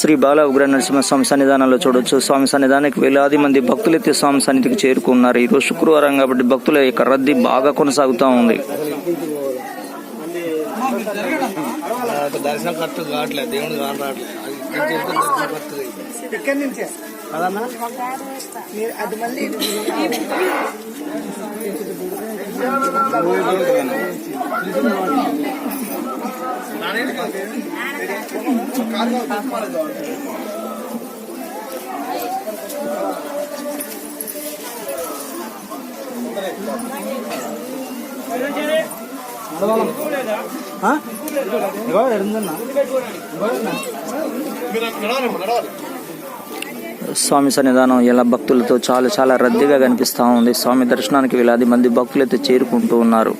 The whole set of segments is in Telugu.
శ్రీ బాల ఉగ్ర నరసింహస్వామి సన్నిధానంలో చూడొచ్చు. స్వామి సన్నిధానానికి వేలాది మంది భక్తులు ఎత్తి స్వామి సన్నిధికి చేరుకున్నారు. ఈరోజు శుక్రవారం కాబట్టి భక్తుల యొక్క రద్దీ బాగా కొనసాగుతూ ఉంది. దర్శనం కరెక్ట్ కావట్లేదు దేవుడు కాని రావట్లేదు ఇగో ఎడుందన్నా స్వామి సన్నిధానం ఇలా భక్తులతో చాలా చాలా రద్దీగా కనిపిస్తూ ఉంది. స్వామి దర్శనానికి వేలాది మంది భక్తులైతే చేరుకుంటూ ఉన్నారు.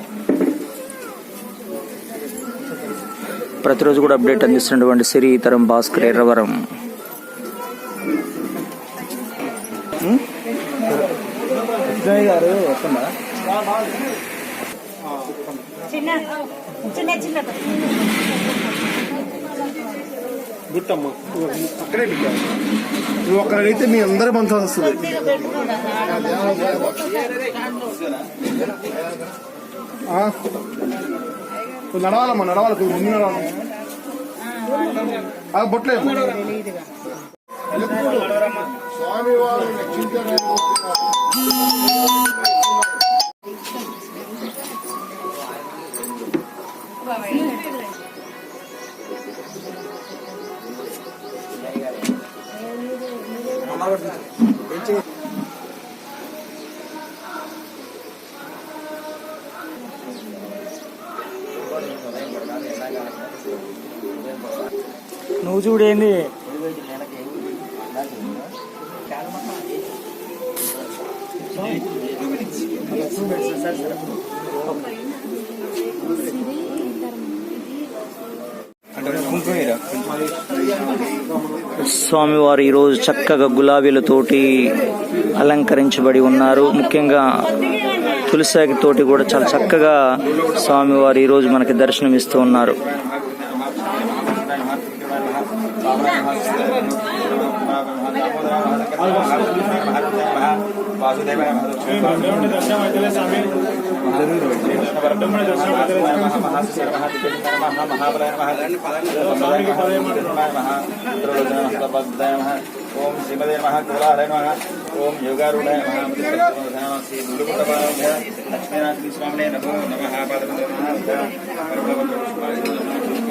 ప్రతిరోజు కూడా అప్డేట్ అందిస్తున్నటువంటి సిరి ఇతరం భాస్కర్ ఎర్రవరం. గుట్టమ్మ అక్కడే పెట్టావు నువ్వు అక్కడైతే మీ అందరి మంత్రం వస్తుంది ఆ? నువ్వు నడవాలమ్మా నడవాలి కొంచెం ముందు నడవాలి ఆ, బొట్లేదు స్వామి వారు నువ్వు చూడేంది స్వామివారు ఈరోజు చక్కగా గులాబీలతోటి అలంకరించబడి ఉన్నారు. ముఖ్యంగా తులసాకి తోటి కూడా చాలా చక్కగా స్వామివారు ఈరోజు మనకి దర్శనమిస్తూ ఉన్నారు. वासुदेव दर्शन वैद्य ओम श्रीमदे नमः कुलारे नमः ओम योगारूढ़ाय नमः लक्ष्मीनाथ स्वामिने नमो नम पादपदे नमः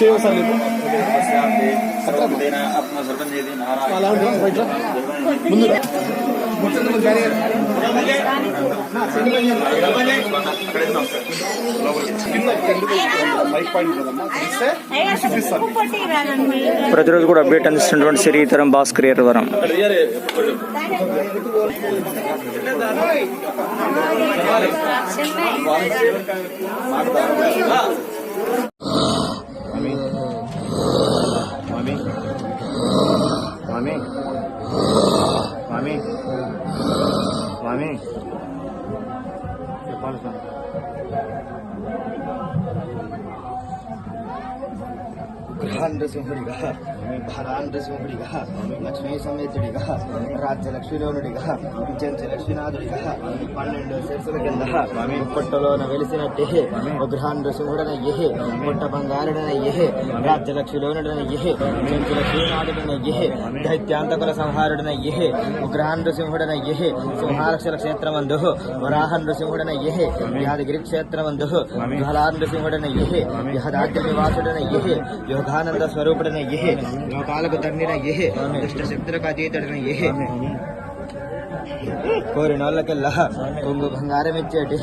రా. మైక్ ప్రతిరోజు కూడా అప్డేట్ అందిస్తున్నటువంటి సిరి బాస్ భాస్కర్ వరం స్వామి あるじゃ。గృహాంధ్రసింహుడిగా భరాంధ్రసింహుడిగా లక్ష్మీ సమేతుడిగా రాజ్యలక్ష్మీలోనుడిగా జంతి లక్ష్మీనాథుడిగా పన్నెండు శిరసుల కింద పుట్టలోన వెలిసినట్టే గృహాంధ్రసింహుడనయ్యే పుట్ట బంగారుడనయ్యే రాజ్యలక్ష్మీలోనుడనయ్యే జంతి లక్ష్మీనాథుడనయ్యే దైత్యాంతకుల సంహారుడనయ్యే ఉగ్రహాంధ్రసింహుడనయ్యే సింహాలక్షల క్షేత్రమందు వరాహ నృసింహుడనయ్యే యాదగిరి క్షేత్రమందు జ్వలాంధ్రసింహుడనయ్యే యహదాద్రి నివాసుడనయ్యే యోగాన యోగానంద స్వరూపుడనయ్యే లోకాలకు తండ్రినయ్యే దుష్ట శక్తులకు అతీతుడనయ్యే కోరినోళ్ళకెల్లా కొంగు బంగారం ఇచ్చేటి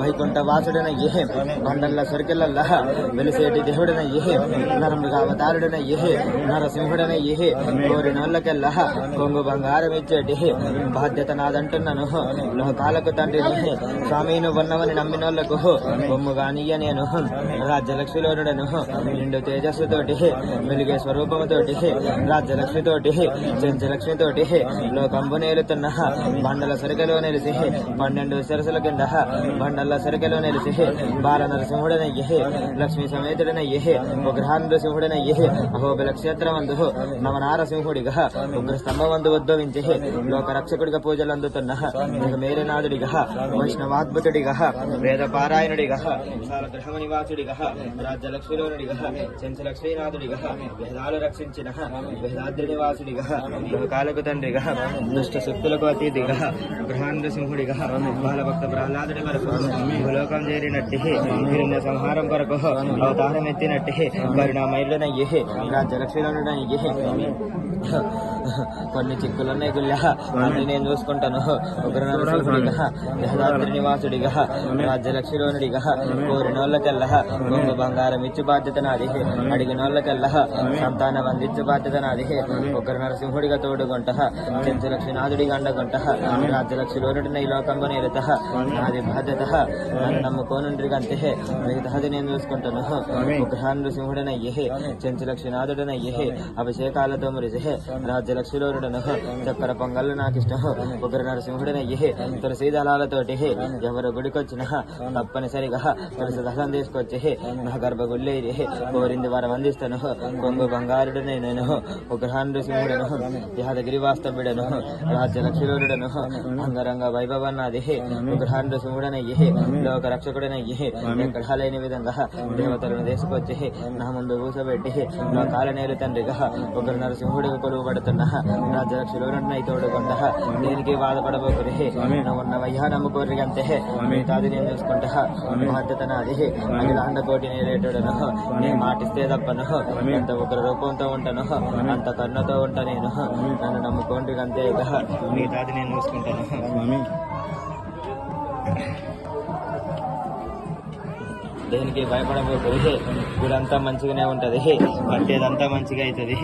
వైకుంఠ వాసుడనయ్యే బండల్ల సొరికెళ్ళల్లా వెలిసేటి దేవుడనయ్యే నరమృగ అవతారుడనయ్యే నరసింహుడనయ్యే కోరినోళ్ళకెల్లా కొంగు బంగారం ఇచ్చేటి బాధ్యత నాదంటున్నాను లోకాలకు తండ్రిని స్వామి నువ్వున్నవని నమ్మినోళ్ళకు బొమ్ముగానియ నేను రాజ్యలక్ష్మిలోనుడను నిండు తేజస్సుతోటి వెలిగే స్వరూపముతోటి రాజ్యలక్ష్మితోటి చెంచలక్ష్మితోటి లోకంబు నేలుతున్న బండల సరికలో నిలిసి పన్నెండు సరసుల కింద బండల సరికలో నిలిసి బాల నరసింహుడనయ్యే లక్ష్మీ సమేతుడన సమేతుడనయ్యే ఉగ్రహాంధ్రసింహుడనయ్యే అహోబిల క్షేత్రమందు నవనారసింహుడిగా ఉగ్ర స్తంభమందు ఉద్భవించి లోక రక్షకుడిగా పూజలు అందుతున్న మేరనాథుడిగా వైష్ణవాద్భుతుడిగా వేద పారాయణుడిగా గ్రహమ నివాసుడిగా రాజ్యలక్ష్మీలోనుడిగా చెంచలక్ష్మీనాథుడిగా వేదాలు రక్షించిన వేదాద్రి నివాసుడిగా లోకాలకు తండ్రిగా దుష్ట శక్తులకు అతీతిగా సింహుడిగా గృహాంధ్ర సింహుడిగా బాలభక్త ప్రహ్లాదుడి వరకు భూలోకం చేరినట్టి హిరణ్య సంహారం కొరకు అవతారం ఎత్తినట్టి కరుణామయుడనయ్యే రాజ్యలక్ష్మీలోనుడనయ్యే కొన్ని చిక్కులున్నాయి గుళ్ళ. అన్ని నేను చూసుకుంటాను. ఉగ్ర నరసింహుడిగా యహదాద్రి నివాసుడిగా రాజ్యలక్ష్మిలోనుడిగా కోరినోళ్ళకెల్లా కొంగు బంగారం ఇచ్చి బాధ్యత నాది అడిగినోళ్ళకెల్లా సంతానం అందించే బాధ్యత నాది ఉగ్ర నరసింహుడిగా తోడుగొంట చెంచలక్ష్మీనాథుడిగా అండగొంట రాజ్యలక్ష్మిలోనుడిన ఈ లోకంలో నేరుత నాది బాధ్యత. నన్ను నమ్ముకోనుండ్రి అంతే మిగతాది నేను చూసుకుంటాను. ఉగ్రహానృసింహుడనయ్యే చెంచలక్ష్మీనాథుడనయ్యే అభిషేకాలతో మురిసే రాజ్యలక్ష్మిలోనుడను చక్కెర పొంగళ్ళు నాకు ఇష్టం ఉగ్ర నరసింహుడనయ్యే తులసి దళాలతోటి ఎవరు గుడికొచ్చినా తప్పనిసరిగా తులసి దళం తీసుకొచ్చి నా గర్భగుళ్ళే కోరింది వరం అందిస్తాను. కొంగు బంగారుడనే నేను. ఉగ్రహానృసింహుడను యాదగిరి వాస్తవ్యుడను రాజ్యలక్ష్మిలోనుడను అంగరంగ వైభవన్నాది ఉగ్రహానృసింహుడనయ్యే లోక రక్షకుడనయ్యే ఎక్కడా లేని విధంగా దేవతలను తీసుకొచ్చి నా ముందు కూసబెట్టి లోకాల నేలు తండ్రిగా ఉగ్ర నరసింహుడికి కొలువు రాజ్యలక్ష్మిలోనుడినై తోడుకొండ దేనికి బాధపడబోకురి ఉన్నవయ్యా నమ్ముకోరి అంతే మిగతాది నేను చూసుకుంటా. బాధ్యత నాది అఖిలాండ కోటి నేరేటోడను. నేను మాటిస్తే తప్పను. ఎంత ఉగ్ర రూపంతో ఉంటాను అంత కరుణతో ఉంటా నేను నన్ను నమ్ముకోండి అంతే ఇక మిగతాది నేను చూసుకుంటాను దేనికి భయపడబోతుంది గుడంతా మంచిగానే ఉంటది. పట్టేదంతా మంచిగా అవుతుంది.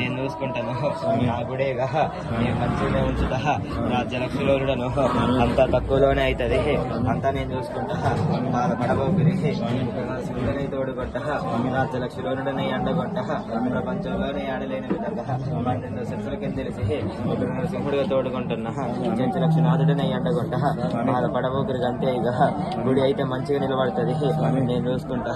నేను చూసుకుంటాను. నా గుడేగా నేను మంచిగానే ఉంచుతా. రాజ్యలక్ష్మిలోనుడను అంతా తక్కువలోనే అవుతుంది. అంతా నేను చూసుకుంటా. బాధపడబోకురి సింహుడని తోడుకుంటా. రాజ్యలక్ష్మిలోనుడని అండగొంట ప్రపంచంలోనే ఆడలేని విధంగా పన్నెండు తెలిసి ఇప్పుడు సింహుడిగా తోడుకుంటున్నా. చెంచలక్ష్మినాథుడని అండగొంట బాధపడబోకురి అంతే ఇక. గుడి అయితే మంచిగా నిలబడుతుంది. నేను చూసుకుంటా.